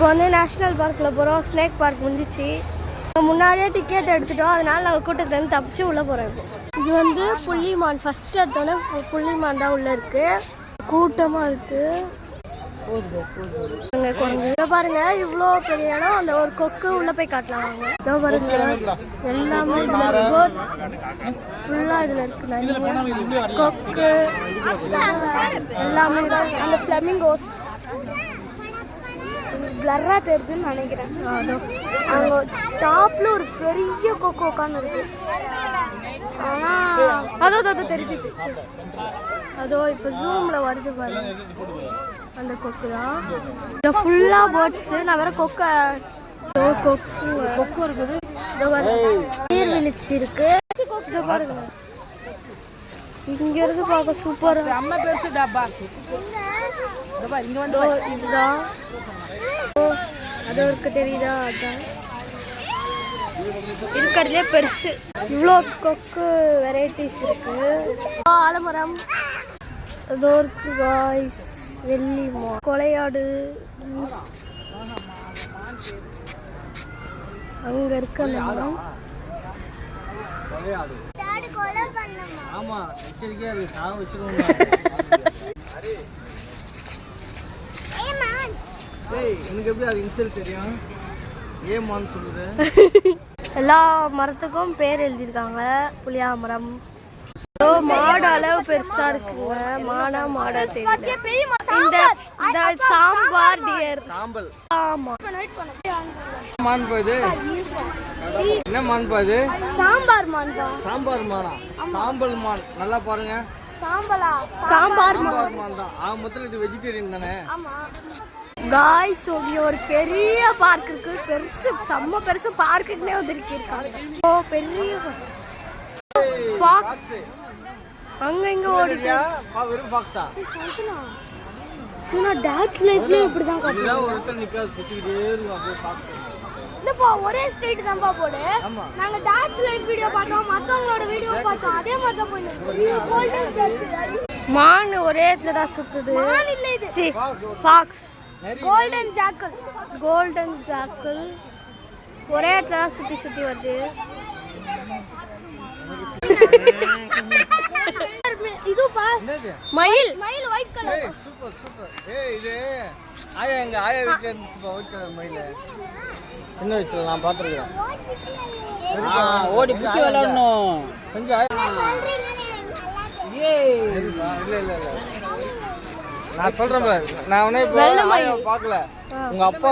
இப்போ வந்து நேஷ்னல் பார்க்கில் போகிறோம் ஸ்னேக் பார்க் முடிஞ்சிச்சு. முன்னாடியே டிக்கெட் எடுத்துட்டோம். அதனால நாங்கள் கூட்டத்துலேருந்து தப்பிச்சு உள்ளே போகிறோம் இது வந்து புள்ளிமான். ஃபஸ்ட்டு எடுத்தோன்னே புள்ளிமான் தான் உள்ளே இருக்குது கூட்டமாக இருக்குது அங்க குரங்கு. இதோ பாருங்க இவ்வளோ பெரிய இடம். அந்த ஒரு கொக்கு உள்ள போய் காட்டலாம் இதோ பாருங்க எல்லாமே இதுல ஃபுல்லா இதுல இருக்கு. நிறைய கொக்கு எல்லாமே அந்த ஃபிளமிங்கோஸ் பிளர்ரா தெரியுதுன்னு நினைக்கிறேன். அதோ. அங்க டாப்ல ஒரு பெரிய கொக்கு உட்காந்து இருக்கு. ஆனா அதோ அதோ அதோ தெரிஞ்சிச்சு. அதோ இப்போ ஜூம்ல வருது பாருங்க அந்த கொக்கு தான். இதில் ஃபுல்லாக பேர்ட்ஸு நான் வேற கொக்கை கொக்கு. கொக்கு இருக்குது. நீர்வீழ்ச்சி இருக்கு. இதோ பாருங்க. இங்க இருந்து பார்க்க சூப்பரா அம்மா பெருசு டப்பா. பாரு, இங்க வந்து இதோ இதுதான் அது இருக்கு தெரியுதா அதான். இருக்கிறதுலே பெருசு. இவ்வளோ கொக்கு வெரைட்டிஸ் இருக்கு. ஆலமரம். அதோ இருக்கு காய்ஸ் வெள்ளி மா கொலையாடு. அங்க இருக்கு அந்த மரம் ஆமா எச்சரிக்கையா இருக்கு சாக வச்சிருவோம் எனக்கு எப்படி அது இன்சல் தெரியும்? ஏமான்னு சொல்லுது. எல்லா மரத்துக்கும் பேர் எழுதியிருக்காங்க புளியா மரம் மாடு அளவு பெருசா இருக்குங்க. மானா மாடா தெரியல. இந்த இந்த சாம்பார் டியர் சாம்பல். ஆமா. மான் போகுது. என்ன மான் போகுது சாம்பார் மான்பா சாம்பார் மானா? சாம்பல் மான். நல்லா பாருங்க. சாம்பலா? சாம்பார் மான். தான் ஆக மொத்தம் இது வெஜிடேரியன் தானே? காய்ஸ் இங்க ஒரு பெரிய பார்க் இருக்கு. பெருசு செம்ம பெருசு பார்க்குன்னே வந்துருக்கு இருக்காங்க ஓ பெரிய ஃபாக்ஸ் அங்க இங்க ஓடி சரியா? பா- வெறும் பாக்ஸா நான் டான்ஸ் லைஃப்லயே இப்படிதான் காட்டுறேன் இதுதான் ஒருத்தர் நிக்காது. சுத்திக்கிட்டே இருக்கும் அப்படியே பாக்ஸ் இல்லப்பா ஒரே ஸ்ட்ரைட் தான்ப்பா போடு. ஆமா. நாங்க டான்ஸ் லைஃப் வீடியோ பார்த்தோம் மத்தவங்களோட வீடியோ பார்த்தோம் அதே மாதிரி தான் போயிடும் மான் ஒரே இடத்துல தான் சுத்துது. மான் இல்ல இது. C fox golden jackal golden jackal ஒரே இடத்துல தான் சுத்தி சுத்தி வருது. இதுப்பா. என்னது? மயில். மயில் ஒயிட் கலர் சூப்பர் சூப்பர் ஏய் இது ஆயா எங்க ஆயா வீட்டுல இருந்துச்சுப்பா ஒயிட் கலர் மயில. சின்ன வயசுல நான் பார்த்துருக்கேன் ஓடி பிடிச்சி விளையாடணும். கொஞ்சம் இல்ல இல்ல இல்ல. நான் சொல்றேன் பாரு. நான் உடனே இப்போ பார்க்கல. அப்பா